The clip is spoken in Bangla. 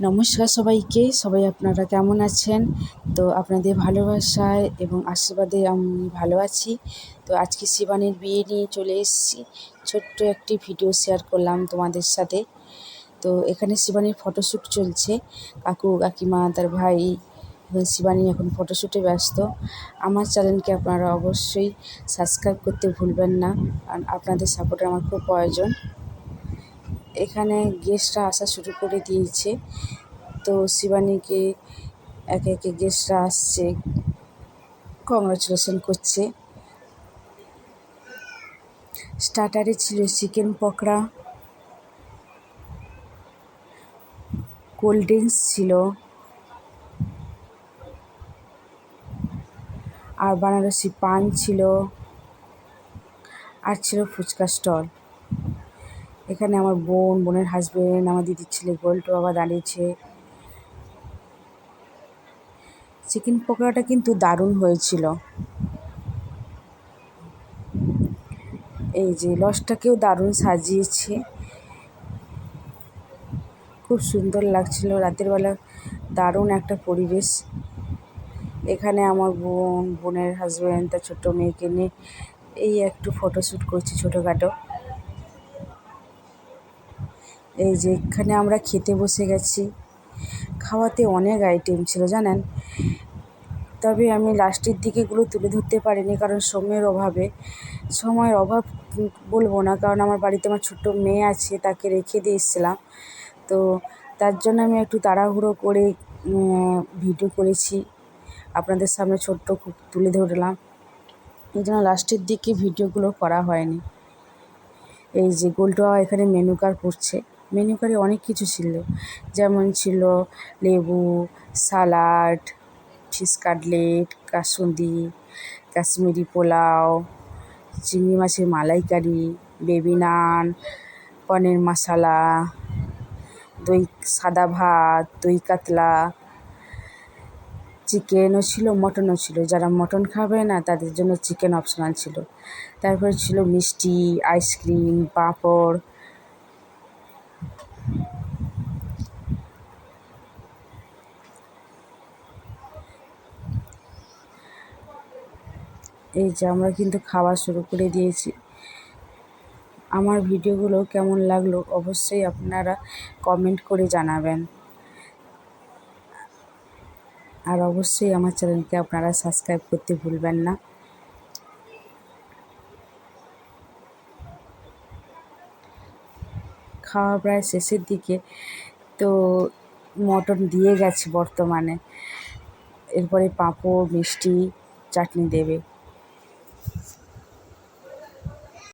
নমস্কার সবাইকে। সবাই আপনারা কেমন আছেন? তো আপনাদের ভালোবাসায় এবং আশীর্বাদে আমি ভালো আছি। তো আজকে শিবানীর বিয়ে নিয়ে চলে এসেছি। ছোট্ট একটি ভিডিও শেয়ার করলাম তোমাদের সাথে। তো এখানে শিবানীর ফটোশ্যুট চলছে। কাকু, কাকিমা, তার ভাই এবং শিবানী এখন ফটোশ্যুটে ব্যস্ত। আমার চ্যানেলকে আপনারা অবশ্যই সাবস্ক্রাইব করতে ভুলবেন না। আপনাদের সাপোর্টের আমার খুব প্রয়োজন। এখানে গেস্টরা আসা শুরু করে দিয়েছে। তো শিবানীকে একে একে গেস্টরা আসছে। কংগ্রাচুলেশন করছে। স্টার্টারে ছিল চিকেন পকোড়া। কোল্ড ড্রিঙ্কস ছিল। আর বানারসি পান ছিল। আর ছিল ফুচকা স্টল এখানে আমার বোন, বোনের হাজবেন্ড আমার দিদির ছেলে গোল্টু বাবা দাঁড়িয়েছে। চিকেন পকোড়াটা কিন্তু দারুণ হয়েছিল। এই যে লসটাকেও দারুণ সাজিয়েছে। খুব সুন্দর লাগছিল, রাতের বেলা দারুণ একটা পরিবেশ। এখানে আমার বোন, বোনের হাজব্যান্ড তার ছোট্ট মেয়েকে নিয়ে এই একটু ফটোশ্যুট করছি ছোটোখাটো। এই যে এখানে আমরা খেতে বসে গেছি। খাওয়াতে অনেক আইটেম ছিল, জানেন? তবে আমি লাস্টের দিকেগুলো তুলে ধরতে পারিনি কারণ সময়ের অভাবে। সময়ের অভাব বলব না কারণ আমার বাড়িতে আমার ছোট্ট মেয়ে আছে, তাকে রেখে দিয়ে এসেছিলাম। তো তার জন্য আমি একটু তাড়াহুড়ো করে ভিডিও করেছি। আপনাদের সামনে ছোট্ট খুব তুলে ধরলাম। এই জন্য লাস্টের দিকে ভিডিওগুলো করা হয়নি। এই যে গোলটোয়া এখানে মেনু কার্ড করছে। মেনু কার্ডে অনেক কিছু ছিল। যেমন ছিল লেবু, সালাড ফিশ কাটলেট কাসুন্দি, কাশ্মীরি পোলাও, চিংড়ি মাছের মালাইকারি বেবি নান পনির মশালা দই সাদা ভাত, দই কাতলা, চিকেনও ছিল, মটনও ছিল। যারা মটন খাবে না, তাদের জন্য চিকেন অপশনাল ছিল। তারপরে ছিল মিষ্টি আইসক্রিম পাঁপড় এই যে আমরা কিন্তু খাওয়া শুরু করে দিয়েছি। আমার ভিডিওগুলো কেমন লাগল অবশ্যই আপনারা কমেন্ট করে জানাবেন। আর অবশ্যই আমার চ্যানেলকে আপনারা সাবস্ক্রাইব করতে ভুলবেন না। খাওয়া প্রায় শেষের দিকে। তো মটন দিয়ে গেছে বর্তমানে। এরপরে পাঁপড় মিষ্টি চাটনি দেবে।